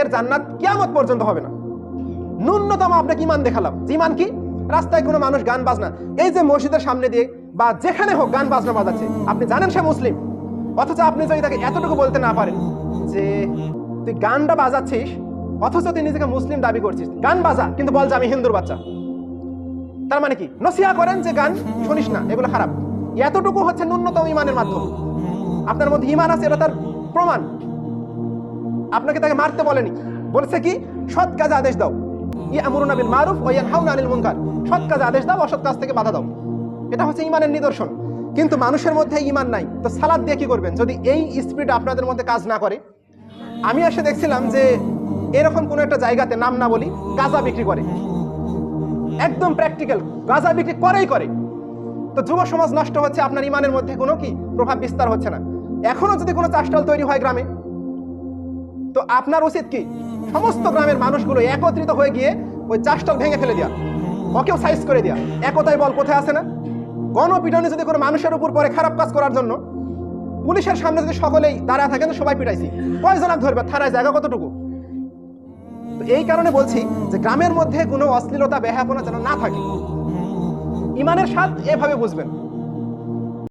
এর জান্নাত কিয়ামত পর্যন্ত হবে না। ন্যূনতম আপনাকে ইমান দেখালাম। ইমান কি? রাস্তায় কোনো মানুষ গান বাজনা, এই যে মসজিদের সামনে দিয়ে বা যেখানে হোক গান বাজনা বাজাচ্ছে। আপনি জানেন সে মুসলিম? অথচ আপনি যদি তাকে এতটুকু বলতে না পারেন যে, তুই গানটা বাজাচ্ছিস, অথচ তুই নিজেকে মুসলিম দাবি করছিস। গান বাজা, কিন্তু বল যে আমি হিন্দুর বাচ্চা। তার মানে কি? নসিহা করেন যে গান শুনিস না, এগুলো খারাপ। এতটুকু হচ্ছে ন্যূনতম ইমানের মাধ্যম। আপনার মধ্যে ইমান আছে, এটা তার প্রমাণ। আপনাকে তাকে মারতে বলেনি। বলেছে কি? সৎ কাজে আদেশ দাও। ইয়ামুরুনা বিল মারুফ ইয়ানহাউনা আনিল মুনকার। সৎ কাজে আদেশ দাও, অসৎ কাজ থেকে বাধা দাও। এটা হচ্ছে ইমানের নিদর্শন। কিন্তু মানুষের মধ্যে ইমান নাই। তো সালাদ দিয়ে কি করবেন? যদি এই স্পিড আপনাদের মধ্যে কাজ না করে, আমি এসে দেখছিলাম যে এরকম কোনো একটা জায়গাতে, নাম না বলি, গাঁজা বিক্রি করে। একদম প্র্যাকটিক্যাল গাঁজা বিক্রি করেই করে। তো যুব সমাজ নষ্ট হচ্ছে, আপনার ইমানের মধ্যে কোনো কি প্রভাব বিস্তার হচ্ছে না। এখনও যদি কোনো চাষটাল তৈরি হয় গ্রামে তো আপনার উচিত কি? সমস্ত গ্রামের মানুষগুলো একত্রিত হয়ে গিয়ে ওই চাষটাল ভেঙে ফেলে দেওয়া ওকেও সাইজ করে দেওয়া একতাই বল কোথায় আছে না? গণপিটনে যদি কোনো মানুষের উপর পরে খারাপ কাজ করার জন্য, পুলিশের সামনে যদি সকলেই দাঁড়া থাকেন সবাই পিটাইছি। কয়জনাক ধরবে? থানায় জায়গা কতটুকু? তো এই কারণে বলছি যে গ্রামের মধ্যে কোনো অশ্লীলতা ব্যাহাপনা যেন না থাকে। ইমানের স্বাদ এভাবে বুঝবেন।